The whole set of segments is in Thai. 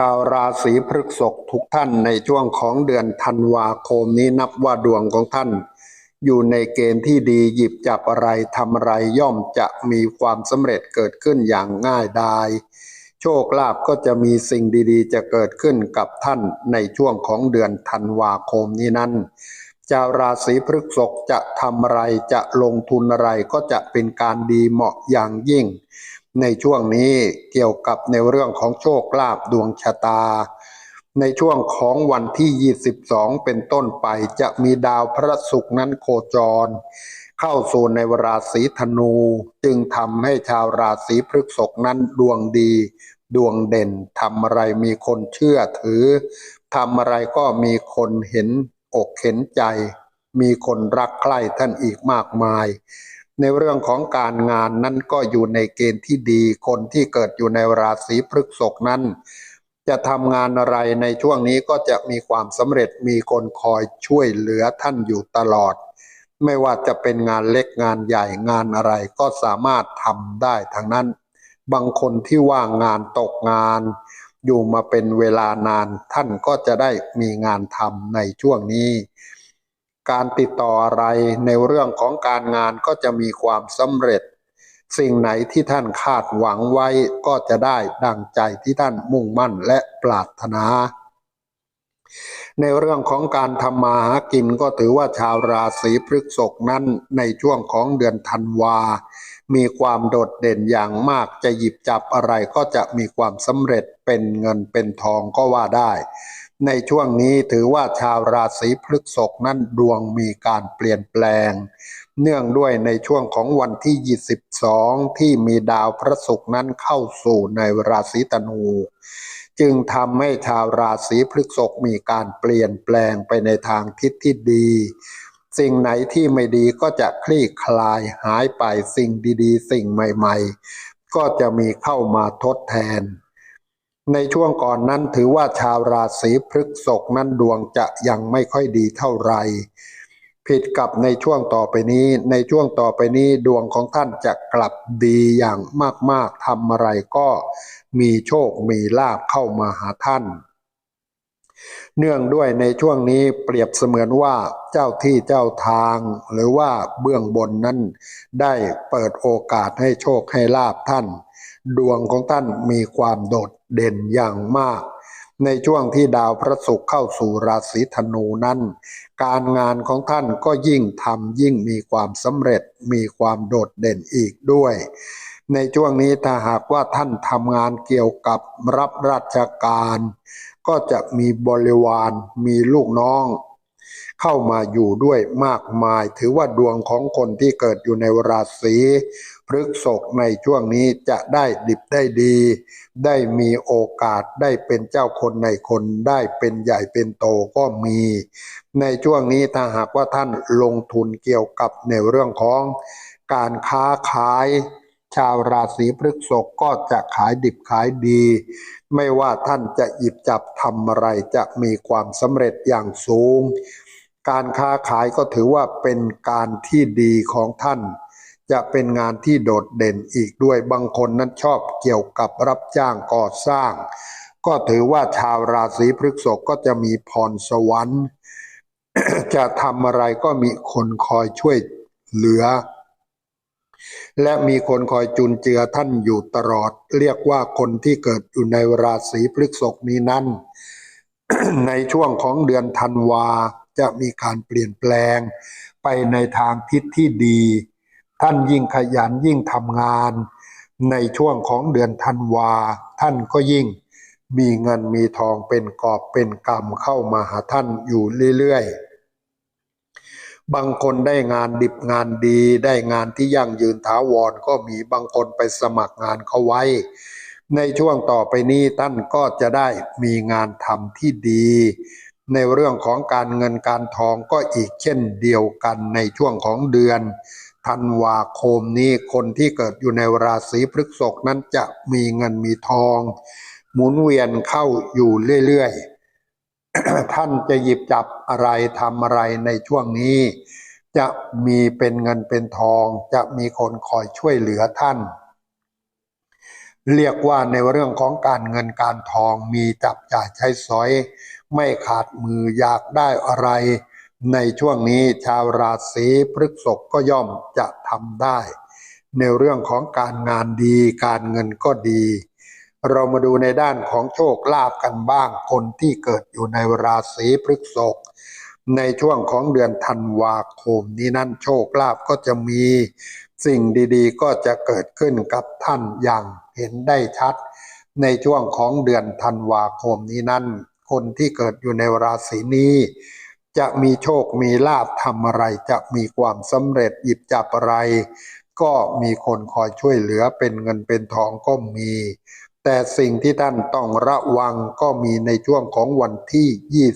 ชาวราศีพฤษภทุกท่านในช่วงของเดือนธันวาคมนี้นับว่าดวงของท่าน อยู่ในเกณฑ์ที่ดีหยิบจับอะไรทำอะไรย่อมจะมีความสำเร็จเกิดขึ้นอย่างง่ายดายโชคลาภก็จะมีสิ่งดีๆ จะเกิดขึ้นกับท่านในช่วงของเดือนธันวาคมนี้นั้นชาวราศีพฤษภจะทำอะไรจะลงทุนอะไรก็จะเป็นการดีเหมาะอย่างยิ่ง ในช่วงนี้เกี่ยวกับในเรื่องของโชคลาภดวงชะตา ในช่วงของวันที่ 22 เป็นต้นไปจะมีดาวพระศุกร์นั้นโคจร เข้าสู่ในราศีธนู จึงทำให้ชาวราศีพฤษภนั้นดวงดี ดวงเด่นทำอะไรมีคนเชื่อถือทำอะไรก็มีคนเห็นอกเห็นใจ มีคนรักใคร่ท่านอีกมากมาย ในเรื่องของการงานนั้นก็อยู่ในเกณฑ์ที่ดี คนที่เกิดอยู่ในราศีพฤษภนั้น จะทำงานอะไรในช่วงนี้ก็จะมีความสำเร็จมีคนคอยช่วยเหลือท่านอยู่ตลอด ไม่ว่าจะเป็นงานเล็กงานใหญ่งานอะไรก็สามารถทำได้ทั้งนั้น บางคนที่ว่างงานตกงาน อยู่มาเป็นเวลานานท่านก็จะได้มีงานทำในช่วงนี้ การติดต่ออะไรในเรื่องของการงานก็จะมีความสำเร็จ สิ่งไหนที่ท่านคาดหวังไว้ก็จะได้ดังใจที่ท่านมุ่งมั่นและปรารถนา ในเรื่องของการทำมาหากินก็ถือว่าชาวราศีพฤษภนั้นในช่วงของเดือนธันวา มีความโดดเด่นอย่างมากจะหยิบจับอะไรก็จะมีความสำเร็จเป็นเงินเป็นทองก็ว่าได้ ในช่วงนี้ถือว่าชาวราศีพฤษภนั้นดวงมีการเปลี่ยนแปลง เนื่องด้วยในช่วงของวันที่ 22 ที่มีดาวพระศุกร์นั้นเข้าสู่ในราศีธนู จึงทำให้ชาวราศีพฤษภมีการเปลี่ยนแปลงไปในทางทิศที่ดี สิ่งไหนที่ไม่ดีก็จะคลี่คลายหายไปสิ่งดีๆ สิ่งใหม่ ๆ ก็จะมีเข้ามาทดแทน ในช่วงก่อนนั้นถือว่าชาวราศีพฤษกนั้นดวงจะยังไม่ค่อยดีเท่าไหร่ผิดกับในช่วงต่อไปนี้ ในช่วงต่อไปนี้ดวงของท่านจะกลับดีอย่างมากๆทำอะไรก็มีโชคมีลาบเข้ามาหาท่าน เนื่องด้วยในช่วงนี้เปรียบเสมือนว่าเจ้าที่เจ้าทาง หรือว่าเบื้องบนนั้น ได้เปิดโอกาสให้โชคให้ลาภท่าน ดวงของท่านมีความโดดเด่นอย่างมาก ในช่วงที่ดาวพระศุกร์เข้าสู่ราศีธนูนั้น การงานของท่านก็ยิ่งทำยิ่งมีความสำเร็จมีความโดดเด่นอีกด้วย ในช่วงนี้ถ้าหากว่าท่านทำงานเกี่ยวกับรับราชการ ก็จะมีบริวารมีลูกน้อง เข้ามาอยู่ด้วยมากมาย ถือว่าดวงของคนที่เกิดอยู่ในราศีพฤกษภในช่วงนี้จะได้ดิบได้ดี ได้มีโอกาสได้เป็นเจ้าคนในคนได้เป็นใหญ่เป็นโตก็มี ในช่วงนี้ถ้าหากว่าท่านลงทุนเกี่ยวกับในเรื่องของการค้าขาย ชาวราศีพฤษภก็จะขายดิบขายดี ไม่ว่าท่านจะหยิบจับทำอะไรจะมีความสำเร็จอย่างสูง การค้าขายก็ถือว่าเป็นการที่ดีของท่าน จะเป็นงานที่โดดเด่นอีกด้วยบางคนนั้นชอบเกี่ยวกับรับจ้างก่อสร้าง ก็ถือว่าชาวราศีพฤษภก็จะมีพรสวรรค์ จะทำอะไรก็มีคนคอยช่วยเหลือ และมีคนคอยจุนเจือท่านอยู่ตลอด เรียกว่าคนที่เกิดอยู่ในราศีพฤษภนี้นั้น ในช่วงของเดือนธันวาจะมีการเปลี่ยนแปลง ไปในทางทิศที่ดี ท่านยิ่งขยันยิ่งทำงาน ในช่วงของเดือนธันวา ท่านก็ยิ่งมีเงินมีทองเป็นกอบเป็นกำเข้ามาหาท่านอยู่เรื่อยๆ บางคนได้งานดิบงานดี ได้งานที่ยั่งยืนถาวรก็มีบางคนไปสมัครงานเขาไว้ ในช่วงต่อไปนี้ท่านก็จะได้มีงานทำที่ดี ในเรื่องของการเงินการทองก็อีกเช่นเดียวกันในช่วงของเดือนธันวาคมนี้คนที่เกิดอยู่ในราศีพฤษภนั้นจะมีเงินมีทอง หมุนเวียนเข้าอยู่เรื่อยๆ ท่านจะหยิบจับอะไรทำอะไรในช่วงนี้ จะมีเป็นเงินเป็นทอง จะมีคนคอยช่วยเหลือท่าน เรียกว่าในเรื่องของการเงินการทองมีจับจ่ายใช้สอย ไม่ขาดมืออยากได้อะไร ในช่วงนี้ชาวราศีพฤษภก็ย่อมจะทำได้ ในเรื่องของการงานดีการเงินก็ดี เรามาดูในด้านของโชคลาภกันบ้าง คนที่เกิดอยู่ในราศีพฤษภในช่วงของเดือนธันวาคมนี้นั้นโชคลาภก็จะมีสิ่งดีๆ ก็จะเกิดขึ้นกับท่านอย่างเห็นได้ชัด ในช่วงของเดือนธันวาคมนี้นั้นคนที่เกิดอยู่ในราศีนี้ จะมีโชคมีลาภทำอะไร จะมีความสำเร็จหยิบจับอะไร ก็มีคนคอยช่วยเหลือเป็นเงินเป็นทองก็มี แต่สิ่งที่ท่านต้องระวังก็มีในช่วงของวันที่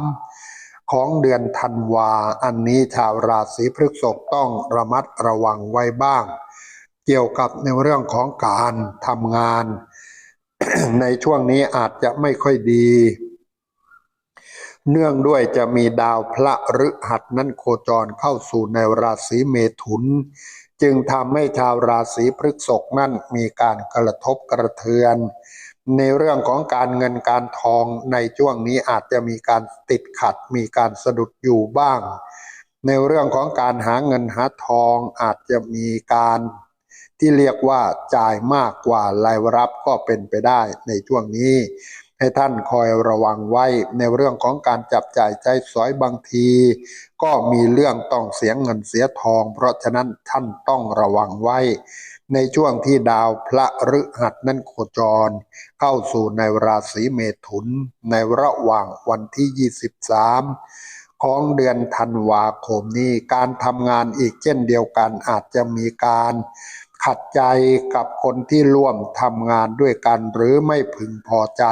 23 ของเดือนธันวา อันนี้ชาวราศีพฤษภต้องระมัดระวังไว้บ้าง เกี่ยวกับในเรื่องของการทำงาน ในช่วงนี้อาจจะไม่ค่อยดี เนื่องด้วยจะมีดาวพระฤหัสนั้นโคจรเข้าสู่ในราศีเมถุน จึงทำให้ชาวราศีพฤษภนั้นมีการกระทบกระเทือน ในเรื่องของการเงินการทองในช่วงนี้อาจจะมีการติดขัด มีการสะดุดอยู่บ้าง ในเรื่องของการหาเงินหาทองอาจจะมีการที่เรียกว่าจ่ายมากกว่ารายรับก็เป็นไปได้ในช่วงนี้ ให้ท่านคอยระวังไว้ในเรื่องของการจับจ่ายใช้สอยบางที ก็มีเรื่องต้องเสียเงินเสียทอง เพราะฉะนั้นท่านต้องระวังไว้ ในช่วงที่ดาวพระฤหัสนั้นโคจร เข้าสู่ในราศีเมถุน ในระหว่างวันที่ 23ของเดือนธันวาคมนี้การทำงานอีกเช่นเดียวกันอาจจะมีการ ขัดใจกับคนที่ร่วมทำงานด้วยกัน หรือไม่พึงพอใจ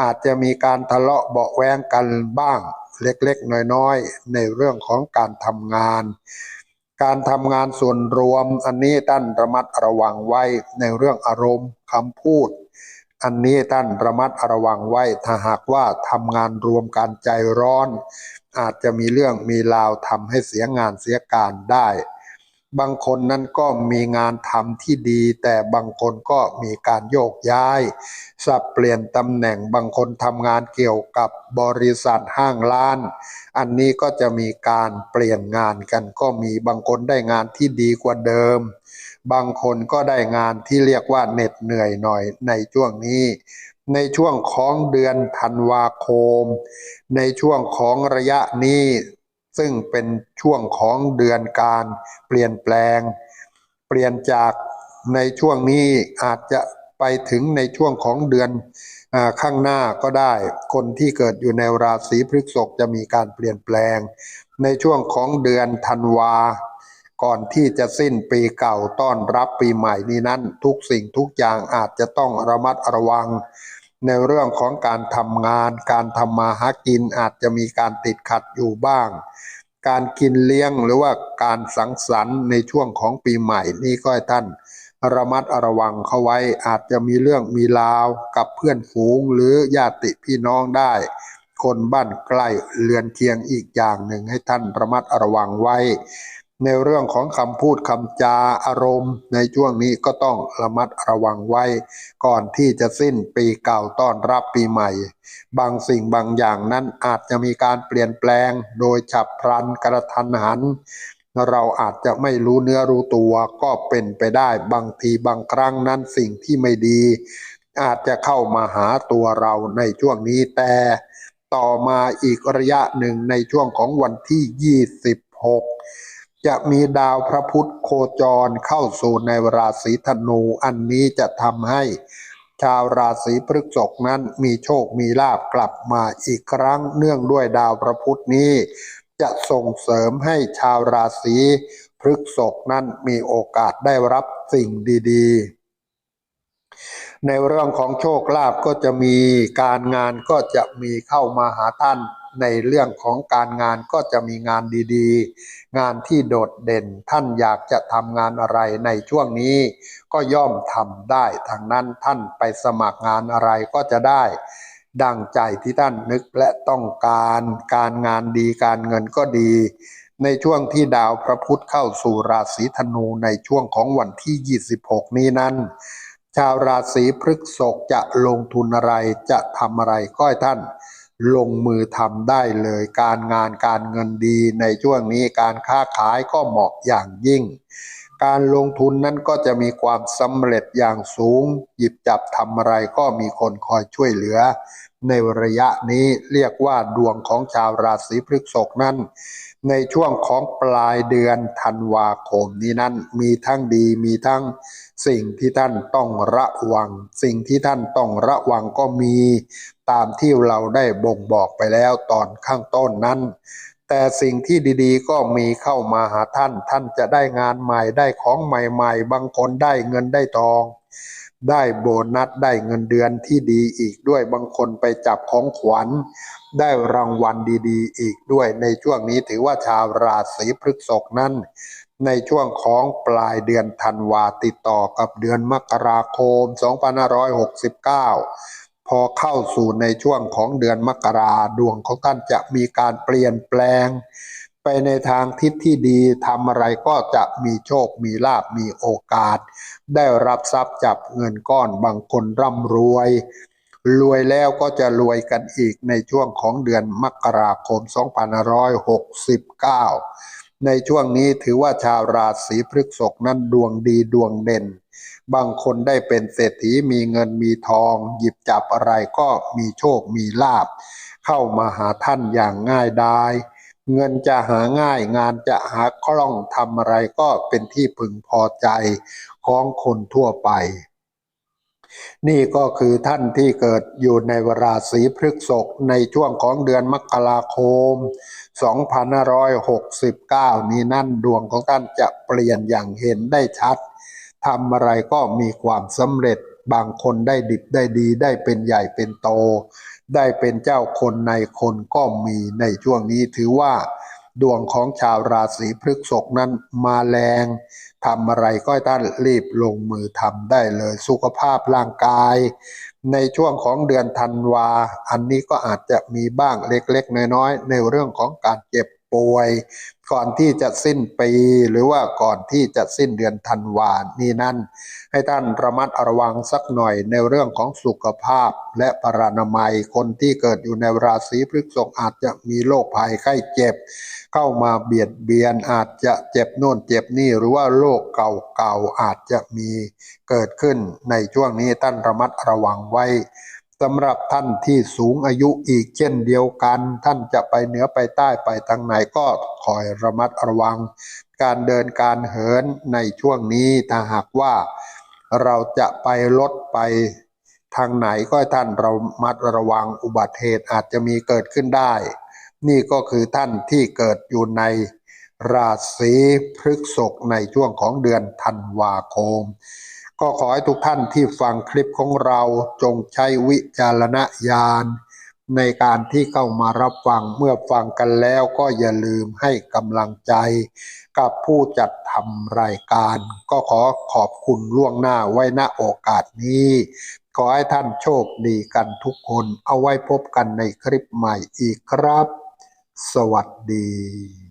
อาจจะมีการทะเลาะเบาแวงกันบ้างเล็กๆ น้อยๆ ในเรื่องของการทำงาน การทำงานส่วนรวมอันนี้ท่านระมัดระวังไว้ในเรื่องอารมณ์คำพูด อันนี้ท่านระมัดระวังไว้ ถ้าหากว่าทำงานรวมการใจร้อน อาจจะมีเรื่องมีราวทำให้เสียงานเสียการได้ บางคนนั้นก็มีงานทำที่ดี แต่บางคนก็มีการโยกย้าย สับเปลี่ยนตำแหน่งบางคนทำงานเกี่ยวกับบริษัทห้างร้าน อันนี้ก็จะมีการเปลี่ยนงานกันก็มีบางคนได้งานที่ดีกว่าเดิม บางคนก็ได้งานที่เรียกว่าเหน็ดเหนื่อยหน่อยในช่วงนี้ ในช่วงของเดือนธันวาคม ในช่วงของระยะนี้ ซึ่งเป็นช่วงของเดือนการเปลี่ยนแปลง เปลี่ยนจากในช่วงนี้อาจจะไปถึงในช่วงของเดือนอข้างหน้าก็ได้ คนที่เกิดอยู่ในราศีพฤษภจะมีการเปลี่ยนแปลง ในช่วงของเดือนธันวา ก่อนที่จะสิ้นปีเก่าต้อนรับปีใหม่นี้นั้น ทุกสิ่งทุกอย่างอาจจะต้องระมัดระวัง ในเรื่องของการทำงาน การทำมาหากินอาจจะมีการติดขัดอยู่บ้าง การกินเลี้ยงหรือว่าการสังสรรค์ในช่วงของปีใหม่นี่ก็ให้ท่านระมัดระวังเข้าไว้อาจจะมีเรื่องมีราวกับเพื่อนฝูงหรือญาติพี่น้องได้ คนบ้านใกล้เรือนเคียงอีกอย่างหนึ่งให้ท่านระมัดระวังไว้ ในเรื่องของคำพูดคำจาอารมณ์ ในช่วงนี้ก็ต้องระมัดระวังไว้ ก่อนที่จะสิ้นปีเก่าต้อนรับปีใหม่ บางสิ่งบางอย่างนั้นอาจจะมีการเปลี่ยนแปลง โดยฉับพลันกระทันหัน เราอาจจะไม่รู้เนื้อรู้ตัวก็เป็นไปได้บางทีบางครั้งนั้นสิ่งที่ไม่ดี อาจจะเข้ามาหาตัวเราในช่วงนี้แต่ ต่อมาอีกระยะหนึ่งในช่วงของวันที่ 26 จะมีดาวพระพุธโคจรเข้าสู่ในราศีธนู อันนี้จะทำให้ชาวราศีพฤษภนั้นมีโชคมีลาบกลับมาอีกครั้งเนื่องด้วยดาวพระพุธนี้ จะส่งเสริมให้ชาวราศีพฤษภนั้นมีโอกาสได้รับสิ่งดีๆ ในเรื่องของโชคลาภก็จะมีการงานก็จะมีเข้ามาหาท่าน ในเรื่องของการงานก็จะมีงานดีๆ งานที่โดดเด่น ท่านอยากจะทำงานอะไรในช่วงนี้ ก็ย่อมทำได้ทางนั้นท่านไปสมัครงานอะไรก็จะได้ ดังใจที่ท่านนึกและต้องการการงานดีการเงินก็ดี ในช่วงที่ดาวพระพุธเข้าสู่ราศีธนูในช่วงของวันที่ 26 นี้นั้นชาวราศีพฤษภจะลงทุนอะไรจะทำอะไรก็ให้ท่าน ลงมือทำได้เลย การงานการเงินดีในช่วงนี้การค้าขายก็เหมาะอย่างยิ่ง การลงทุนนั้นก็จะมีความสำเร็จอย่างสูง หยิบจับทำอะไรก็มีคนคอยช่วยเหลือ ในระยะนี้เรียกว่าดวงของชาวราศีพฤษภนั้น ในช่วงของปลายเดือนธันวาคมนี้นั้น มีทั้งดีมีทั้งสิ่งที่ท่านต้องระวัง สิ่งที่ท่านต้องระวังก็มี ตามที่เราได้บ่งบอกไปแล้วตอนข้างต้นนั้น แต่สิ่งที่ดีๆ ก็มีเข้ามาหาท่าน ท่านจะได้งานใหม่ได้ของใหม่ ๆ บางคนได้เงินได้ทอง ได้โบนัสได้เงินเดือนที่ดีอีกด้วยบางคนไปจับของขวัญ ได้รางวัลดีๆ อีกด้วย ในช่วงนี้ถือว่าชาวราศีพฤษภนั้น ในช่วงของปลายเดือนธันวาติดต่อกับเดือนมกราคม 2569 พอเข้าสู่ในช่วงของเดือนมกราดวงของท่านจะมีการเปลี่ยนแปลง ไปในทางทิศที่ดีทำอะไรก็จะมีโชค มีลาบมีโอกาส ได้รับทรัพย์จับเงินก้อนบางคนร่ำรวย รวยแล้วก็จะรวยกันอีกในช่วงของเดือนมกราคม 2569 ในช่วงนี้ถือว่าชาวราศีพฤษภนั้นดวงดีดวงเด่น บางคนได้เป็นเศรษฐีมีเงินมีทอง หยิบจับอะไรก็มีโชคมีลาบ เข้ามาหาท่านอย่างง่ายดายเงินจะหาง่ายงานจะหาคล่องทำอะไรก็เป็นที่พึงพอใจของคนทั่วไป นี่ก็คือท่านที่เกิดอยู่ในราศีพฤกษภในช่วงของเดือนมกราคม 2569 นี้นั่นดวงของท่านจะเปลี่ยนอย่างเห็นได้ชัด ทำอะไรก็มีความสำเร็จ บางคนได้ดิบได้ดีได้เป็นใหญ่เป็นโต ได้เป็นเจ้าคนในคนก็มีในช่วงนี้ถือว่า ดวงของชาวราศีพฤษภนั้นมาแรงทำอะไรก็ให้ท่านรีบลงมือทำได้เลย สุขภาพร่างกาย ในช่วงของเดือนธันวา อันนี้ก็อาจจะมีบ้างเล็กๆ น้อยๆ ในเรื่องของการเจ็บ ป่วย ก่อนที่จะสิ้นปีหรือว่าก่อนที่จะสิ้นเดือนธันวานี่นั่น ให้ท่านระมัดระวังสักหน่อยในเรื่องของสุขภาพและปรานามัยคนที่เกิดอยู่ในราศีพฤษภอาจจะมีโรคภัยไข้เจ็บ เข้ามาเบียดเบียนอาจจะเจ็บโน่นเจ็บนี่หรือว่าโรคเก่าๆอาจจะมีเกิดขึ้นในช่วงนี้ท่านระมัดระวังไว้ สำหรับท่านที่สูงอายุอีกเช่นเดียวกัน ท่านจะไปเหนือไปใต้ไปทางไหนก็คอยระมัดระวัง การเดินการเหินในช่วงนี้ถ้าหากว่าเราจะไปรถไปทางไหนก็ท่านเรามัดระวังอุบัติเหตุอาจจะมีเกิดขึ้นได้ นี่ก็คือท่านที่เกิดอยู่ในราศีพฤษภในช่วงของเดือนธันวาคม ก็ขอให้ทุกท่านที่ฟังคลิปของเราจงใช้วิจารณญาณ ในการที่เข้ามารับฟังเมื่อฟังกันแล้วก็อย่าลืมให้กำลังใจ กับผู้จัดทำรายการ ก็ขอขอบคุณล่วงหน้าไว้ณโอกาสนี้ ขอให้ท่านโชคดีกันทุกคนเอาไว้พบกันในคลิปใหม่อีกครับ สวัสดี